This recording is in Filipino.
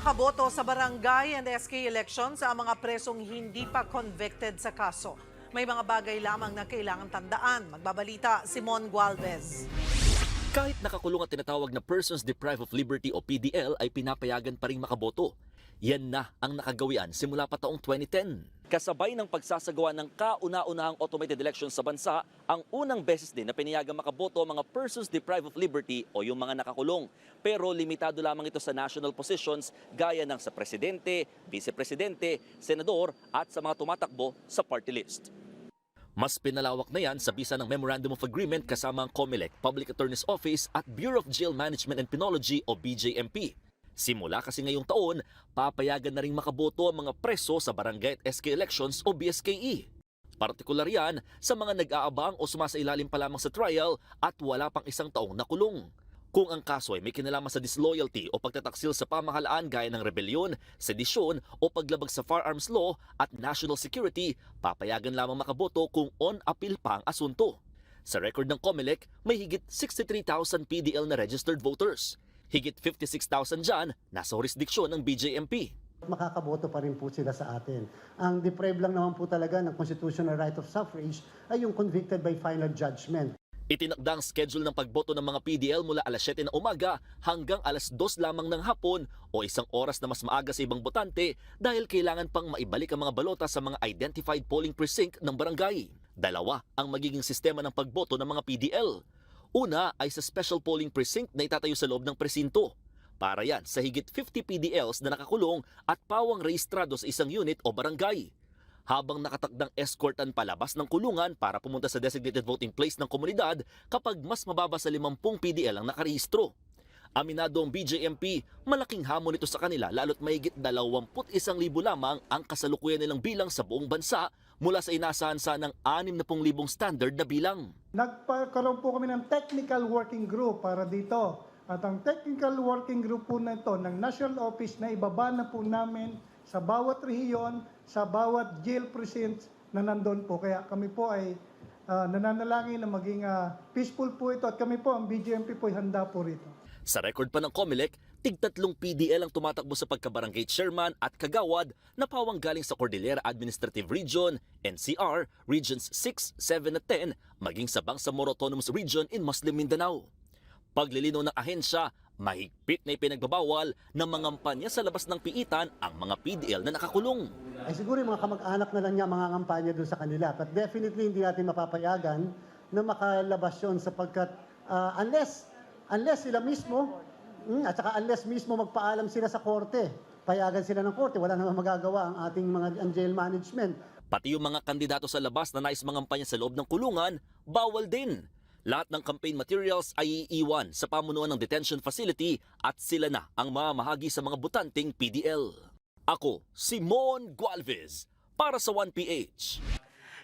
makaboto sa barangay and SK elections ang mga presong hindi pa convicted sa kaso. May mga bagay lamang na kailangan tandaan. Magbabalita, Simon Gualvez. Kahit nakakulong at tinatawag na Persons Deprived of Liberty o PDL ay pinapayagan pa rin makaboto. Yan na ang nakagawian simula pa taong 2010. Kasabay ng pagsasagawa ng kauna-unahang automated elections sa bansa, ang unang beses din na pinayagan makaboto ang mga persons deprived of liberty o yung mga nakakulong. Pero limitado lamang ito sa national positions gaya ng sa presidente, vice-presidente, senador at sa mga tumatakbo sa party list. Mas pinalawak na yan sa bisa ng Memorandum of Agreement kasama ang COMELEC, Public Attorney's Office at Bureau of Jail Management and Penology o BJMP. Simula kasi ngayong taon, papayagan na rin makaboto ang mga preso sa barangay at SK elections o BSKE. Partikular yan sa mga nag-aabang o sumasailalim pa lamang sa trial at wala pang isang taong nakulong. Kung ang kaso ay may kinalaman sa disloyalty o pagtataksil sa pamahalaan gaya ng rebelyon, sedisyon o paglabag sa firearms law at national security, papayagan lamang makaboto kung on appeal pa ang asunto. Sa record ng COMELEC, may higit 63,000 PDL na registered voters. Higit 56,000 dyan nasa jurisdiksyon ng BJMP. makakaboto pa rin po sila sa atin. Ang deprive lang naman po talaga ng constitutional right of suffrage ay yung convicted by final judgment. Itinakda ang schedule ng pagboto ng mga PDL mula alas 7 na umaga hanggang alas 2 lamang ng hapon o isang oras na mas maaga sa ibang botante dahil kailangan pang maibalik ang mga balota sa mga identified polling precinct ng barangay. Dalawa ang magiging sistema ng pagboto ng mga PDL. Una ay sa special polling precinct na itatayo sa loob ng presinto. Para yan sa higit 50 PDLs na nakakulong at pawang rehistrado sa isang unit o barangay habang nakatakdang escortan palabas ng kulungan para pumunta sa designated voting place ng komunidad kapag mas mababa sa 50 PDL ang nakarehistro. Aminado ang BJMP, malaking hamon ito sa kanila lalo't mahigit 21,000 lamang ang kasalukuyan nilang bilang sa buong bansa mula sa inasahan sa ng 60,000 standard na bilang. Nagpakaroon po kami ng technical working group para dito. At ang technical working group po na ito ng National Office na ibaba na po namin sa bawat rehiyon, sa bawat jail precincts na nandun po. Kaya kami po ay ah, nananalangin na maging ah, peaceful po ito at kami po, ang BGMP po ay handa po rito. Sa record pa ng COMELEC, tigtatlong PDL ang tumatakbo sa pagkabarangay chairman at kagawad na pawang galing sa Cordillera Administrative Region, NCR, Regions 6, 7 at 10, maging sa Bangsamoro Autonomous Region in Muslim Mindanao. Paglilinaw ng ahensya, mahigpit na ipinagbabawal na mangampanya sa labas ng piitan ang mga PDL na nakakulong. Ay siguro yung mga kamag-anak na lang niya mga kampanya doon sa kanila. But definitely hindi natin mapapayagan na makalabas yun sapagkat ah, unless, unless sila mismo, mm, at saka unless mismo magpaalam sila sa korte, payagan sila ng korte, wala namang magagawa ang ating mga ang jail management. Pati yung mga kandidato sa labas na nais mangampanya sa loob ng kulungan, bawal din. Lahat ng campaign materials ay iiwan sa pamunuan ng detention facility at sila na ang mamahagi sa mga butanting PDL. Ako, Simon Gualvez, para sa 1PH.